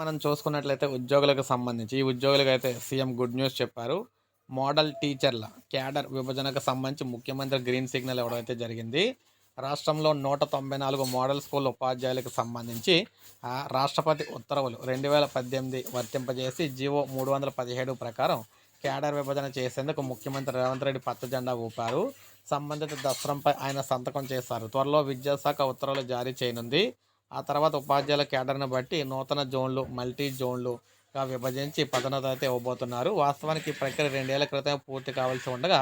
మనం చూసుకున్నట్లయితే ఉద్యోగులకు సంబంధించి ఈ ఉద్యోగులకు అయితే సీఎం గుడ్ న్యూస్ చెప్పారు. మోడల్ టీచర్ల క్యాడర్ విభజనకు సంబంధించి ముఖ్యమంత్రి గ్రీన్ సిగ్నల్ ఇవ్వడం అయితే జరిగింది. రాష్ట్రంలో నూట తొంభై నాలుగు మోడల్ స్కూల్ ఉపాధ్యాయులకు సంబంధించి ఆ, రాష్ట్రపతి ఉత్తర్వులు రెండు వేల పద్దెనిమిది వర్తింపజేసి జీవో మూడు వందల పదిహేడు ప్రకారం క్యాడర్ విభజన చేసేందుకు ముఖ్యమంత్రి రేవంత్ రెడ్డి పచ్చ జెండా ఊపారు. సంబంధిత దస్త్రంపై ఆయన సంతకం చేశారు. త్వరలో విద్యాశాఖ ఉత్తర్వులు జారీ చేయనుంది. ఆ తర్వాత ఉపాధ్యాయుల కేడర్ను బట్టి నూతన జోన్లు మల్టీ జోన్లుగా విభజించి పదనత అయితే ఇవ్వబోతున్నారు. వాస్తవానికి ప్రక్రియ రెండేళ్ళ క్రితం పూర్తి కావాల్సి ఉండగా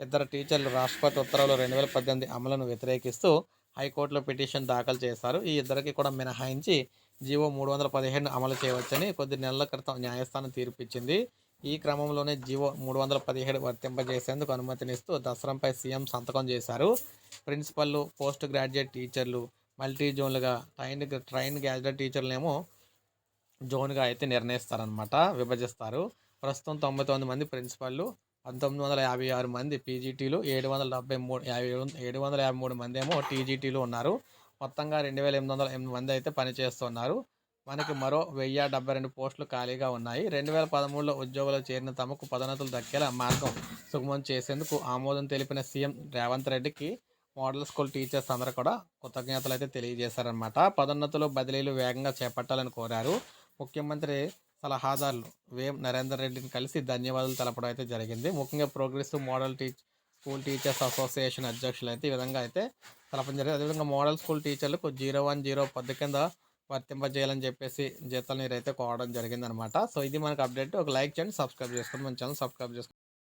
ఇద్దరు టీచర్లు రాష్ట్రపతి ఉత్తర్వులు రెండు వేల పద్దెనిమిది అమలును వ్యతిరేకిస్తూ హైకోర్టులో పిటిషన్ దాఖలు చేశారు. ఈ ఇద్దరికి కూడా మినహాయించి జీవో మూడు వందల పదిహేను అమలు చేయవచ్చని కొద్ది నెలల క్రితం న్యాయస్థానం తీర్పిచ్చింది. ఈ క్రమంలోనే జీవో మూడు వందల పదిహేడు వర్తింపజేసేందుకు అనుమతినిస్తూ దసరంపై సీఎం సంతకం చేశారు. ప్రిన్సిపల్లు పోస్ట్ గ్రాడ్యుయేట్ టీచర్లు మల్టీ జోన్లుగా ట్రైన్ ట్రైన్ గ్రాడ్యుయేట్ టీచర్లేమో జోన్గా అయితే నిర్ణయిస్తారనమాట విభజిస్తారు. ప్రస్తుతం తొంభై తొమ్మిది మంది ప్రిన్సిపల్లు పంతొమ్మిది వందల యాభై ఆరు మంది పీజీటీలు ఏడు వందల డెబ్బై మూడు యాభై ఏడు- ఏడు వందల యాభై మూడు మంది ఏమో టీజీటీలు ఉన్నారు. మొత్తంగా రెండు వేల ఎనిమిది వందల ఎనిమిది మంది అయితే పనిచేస్తున్నారు. మనకి మరో వెయ్యి డెబ్బై రెండు పోస్టులు ఖాళీగా ఉన్నాయి. రెండు వేల పదమూడులో ఉద్యోగులు చేరిన తమకు పదోన్నతులు దక్కేలా మార్గం సుగమం చేసేందుకు ఆమోదం తెలిపిన సీఎం రేవంత్ రెడ్డికి మోడల్ స్కూల్ టీచర్స్ అందరూ కూడా కృతజ్ఞతలు అయితే తెలియజేశారనమాట పదోన్నతులు బదిలీలు వేగంగా చేపట్టాలని కోరారు. ముఖ్యమంత్రి సలహాదారులు వేం నరేందర్ రెడ్డిని కలిసి ధన్యవాదాలు తెలపడం అయితే జరిగింది. ముఖ్యంగా progressive model teach school teachers association అధ్యక్షులు అయితే ఈ విధంగా అయితే తెలపడం జరిగింది. అదేవిధంగా మోడల్ స్కూల్ టీచర్లకు జీరో వన్ జీరో పద్దు కింద వర్తింపజేయాలని చెప్పేసి జీతాలు నీరైతే కోవడం జరిగిందనమాట సో ఇది మనకు అప్డేట్. ఒక లైక్ చేయండి సబ్స్క్రైబ్ చేసుకోండి. మన ఛానల్ సబ్స్క్రైబ్ చేసుకోండి.